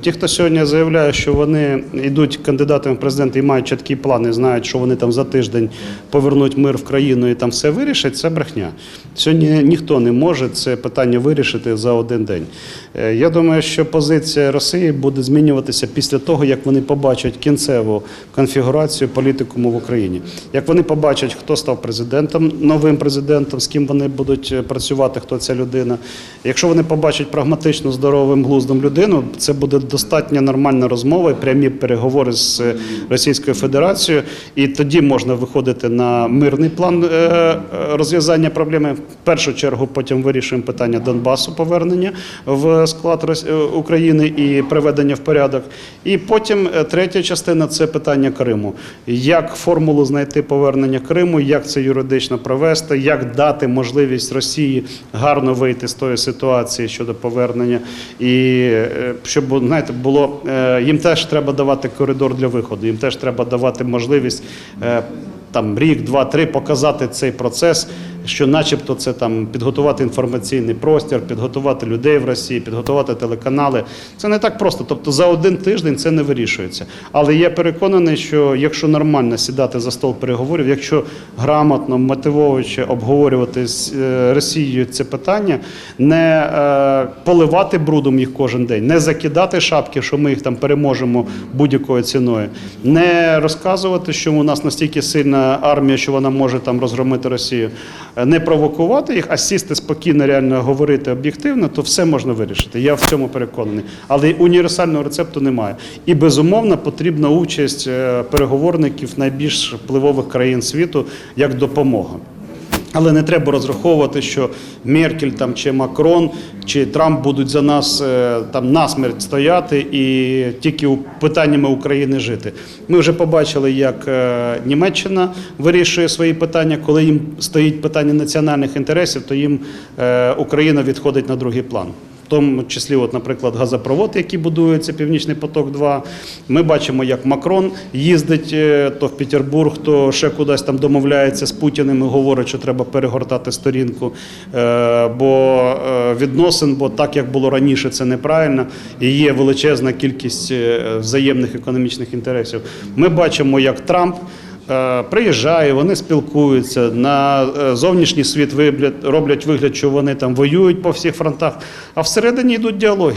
Ті, хто сьогодні заявляє, що вони йдуть кандидатами в президенти і мають чіткі плани, знають, що вони там за тиждень повернуть мир в країну і там все вирішать, це брехня. Сьогодні ніхто не може це питання вирішити за один день. Е, Я думаю, що позиція Росії буде змінюватися після того, як вони побачать кінцеву конфігурацію політикуму в Україні. Як вони побачать, хто став президентом, новим президентом, з ким вони будуть е, працювати, хто ця людина. Якщо вони побачать прагматично здоровим глуздом людину, це буде достатньо нормальна розмова, і прямі переговори з е, Російською Федерацією, і тоді можна виходити на мирний план е, е, розв'язання проблеми. В першу чергу потім вирішуємо питання Донбасу, повернення в склад України і приведення в порядок. І потім третя частина це питання Криму. Як формулу знайти повернення Криму, як це юридично провести, як дати можливість Росії гарно вийти з тої ситуації щодо повернення, і щоб знаєте, було е, їм теж треба давати коридор для виходу, їм теж треба давати можливість. е, Там рік, два, три показати цей процес, що, начебто, це там підготувати інформаційний простір, підготувати людей в Росії, підготувати телеканали. Це не так просто. Тобто за один тиждень це не вирішується. Але я переконаний, що якщо нормально сідати за стол переговорів, якщо грамотно, мотивуючи обговорювати з е, Росією це питання, не е, поливати брудом їх кожен день, не закидати шапки, що ми їх там переможемо будь-якою ціною, не розказувати, що у нас настільки сильна армія, що вона може там розгромити Росію, не провокувати їх, а сісти спокійно, реально говорити об'єктивно, то все можна вирішити. Я в цьому переконаний. Але універсального рецепту немає. І безумовно потрібна участь е, переговорників найбільш впливових країн світу як допомога. Але не треба розраховувати, що Меркель там чи Макрон чи Трамп будуть за нас е, там насмерть стояти і тільки питаннями України жити. Ми вже побачили, як е, Німеччина вирішує свої питання. Коли їм стоїть питання національних інтересів, то їм е, Україна відходить на другий план. Тому числі, от, наприклад, газопровод, який будується, Північний поток 2 Ми бачимо, як Макрон їздить е, то в Петербург, то ще кудись там домовляється з Путіним і говорить, що треба перегортати сторінку. Е, Бо е, відносин, бо так як було раніше, це неправильно. І є величезна кількість взаємних економічних інтересів. Ми бачимо, як Трамп. Е, Приїжджає, вони спілкуються на е, зовнішній світ роблять вигляд, що вони там воюють по всіх фронтах, а всередині йдуть діалоги.